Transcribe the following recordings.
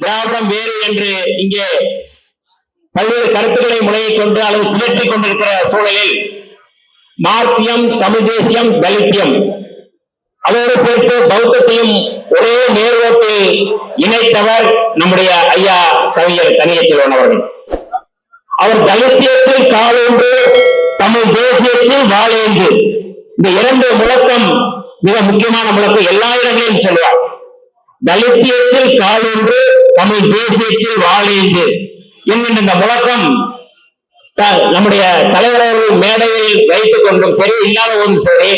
திராவிடம் வேறு என்று இங்கே பல்வேறு கருத்துக்களை முனையை கொண்டு அல்லது பிதற்றிக் கொண்டிருக்கிற சூழலில் மார்க்சியம் தமிழ் தேசியம் தலித்தியம் அதோடு சேர்த்து பௌத்தத்தையும் ஒரே நேர்வோட்டில் இணைத்தவர் நம்முடைய ஐயா கவிஞர் கனியச்செல்வன் அவர்கள். அவர் தலித்தியத்தில் காலோன்று தமிழ் தேசியத்தில் வாழேந்து இந்த இரண்டு முழக்கம் மிக முக்கியமான முழக்கம் எல்லா இடங்களையும் சொல்வார். தலித்தியத்தில் காலொன்று தமிழ் தேசியத்தில் வாழேந்து என்கின்ற இந்த முழக்கம் த- நம்முடைய தலைவர்கள் மேடையில் வைத்துக் கொண்டும் சரி இல்லாத ஒன்றும் சரி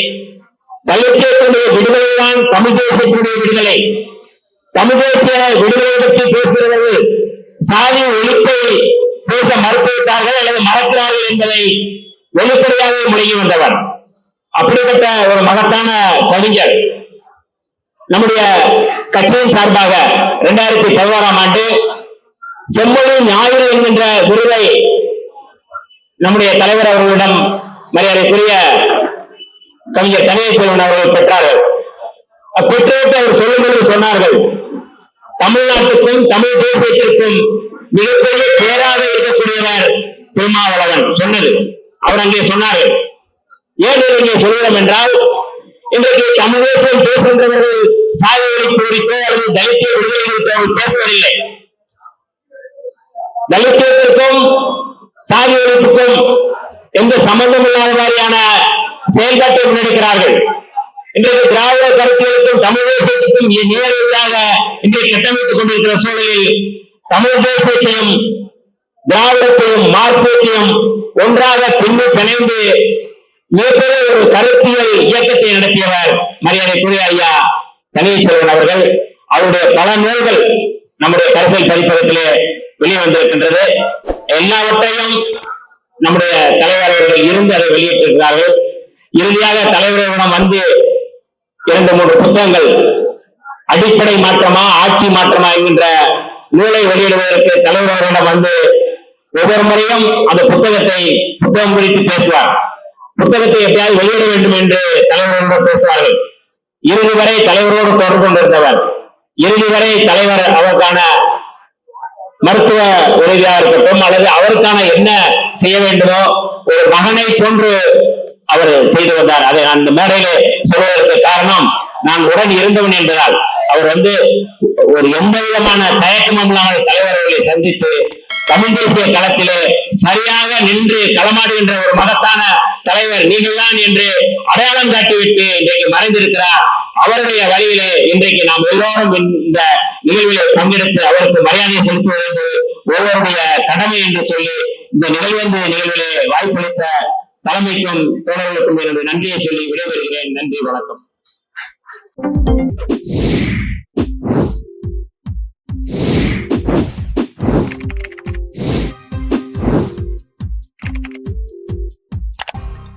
தலித்தியத்தினுடைய விடுதலை தான் தமிழ் தேசியத்தினுடைய விடுதலை. தமிழ் தேசிய விடுதலை பற்றி பேசுகிறது. சாதி ஒழிப்பை பேச மறுத்துவிட்டார்கள் அல்லது மறக்கிறார்கள் என்பதை வெளிப்படையாக முழங்கி வந்தவர். அப்படிப்பட்ட ஒரு மகத்தான கவிஞர். நம்முடைய கட்சியின் சார்பாக இரண்டாயிரத்தி பதினோராம் ஆண்டு செம்மொழி ஞாயிறு என்கின்ற விருதை நம்முடைய தலைவர் அவர்களிடம் மரியாதைக்குரிய கவிஞர் கனியச்செல்வன் அவர்கள் பெற்றார்கள் பெற்றுவிட்டு அவர் சொல்லும்போது சொன்னார்கள் தமிழ்நாட்டுக்கும் தமிழ் தேசியத்திற்கும் மிகப்பெரிய பேராக இருக்கக்கூடியவர் திருமாவளவன் சொன்னது. அவர் அங்கே சொன்னார்கள். ஏன் இங்கே சொல்கிறோம் என்றால் இன்றைக்கு தமிழ் தேசியம் பேசுகின்றவர்கள் சாதி ஒழிப்பு குறித்தோ அல்லது தலித்திய விடுதலை குறித்தோ அவர்கள் பேசுவதில்லை. தலித்தியத்திற்கும் சாதி ஒழிப்புக்கும் எந்த சம்பந்தம் இல்லாத மாதிரியான செயல்பாட்டை முன்னெடுக்கிறார்கள். இன்றைக்கு திராவிட கருத்தியலுக்கும் தமிழ் தேசியத்துக்கும் நேரடியாக இன்றைக்கு கட்டமைத்துக் கொண்டிருக்கிற சூழலில் தமிழ் தேசியத்தையும் திராவிடத்தையும் மார்க்சியத்தையும் ஒன்றாக பின்னி பிணைந்து மிகப்பெரிய ஒரு கருத்தியல் இயக்கத்தை நடத்தியவர் மரியாதைக்குரிய ஐயா தனியச்செல்வன் அவர்கள் அவருடைய பல நூல்கள் நம்முடைய கரசல் பதிப்பகத்திலே வெளிவந்திருக்கின்றது. எல்லாவற்றையும் நம்முடைய தலைவர் அவர்கள் இருந்து அதை வெளியிட்டிருக்கிறார்கள். இறுதியாக தலைவர்களிடம் வந்து இரண்டு மூன்று புத்தகங்கள் அடிப்படை மாற்றமா ஆட்சி மாற்றமா என்கின்ற நூலை வெளியிடுவதற்கு தலைவர்களிடம் வந்து ஒவ்வொரு முறையும் அந்த புத்தகத்தை புத்தகம் குறித்து பேசுவார். புத்தகத்தை எப்படியாவது வெளியிட வேண்டும் என்று தலைவர்களிடம் பேசுவார்கள். இறுதி வரை தலைவரோடு தொடர்பு கொண்டிருந்தவர். இறுதி வரை தலைவர் அவருக்கான மருத்துவ உதவியாக இருக்கட்டும் அல்லது அவருக்கான என்ன செய்ய வேண்டுமோ ஒரு மகனை போன்று அவர் செய்து வந்தார். அதை நான் மேடையிலே சொல்வதற்கு காரணம் நான் உடன் இருந்தவன் என்பதால் அவர் வந்து ஒரு எந்த விதமான தயக்கமும் இல்லாமல் தலைவர்களை சந்தித்து தமிழ் தேசிய களத்திலே சரியாக நின்று களமாடுகின்ற ஒரு மகத்தான தலைவர் நீங்கள் தான் என்று அடையாளம் காட்டிவிட்டு இன்றைக்கு மறைந்திருக்கிறார். அவருடைய வழியிலே இன்றைக்கு நாம் எல்லோரும் இந்த நிகழ்விலே பங்கெடுத்து அவருக்கு மரியாதை செலுத்துவது என்பது ஒவ்வொருடைய கடமை என்று சொல்லி இந்த நிகழ்வந்து நிகழ்விலே வாய்ப்பளித்த தலைமைக்கும் தோழர்களுக்கும் என்னுடைய நன்றியை சொல்லி விடைபெறுகிறேன். நன்றி வணக்கம்.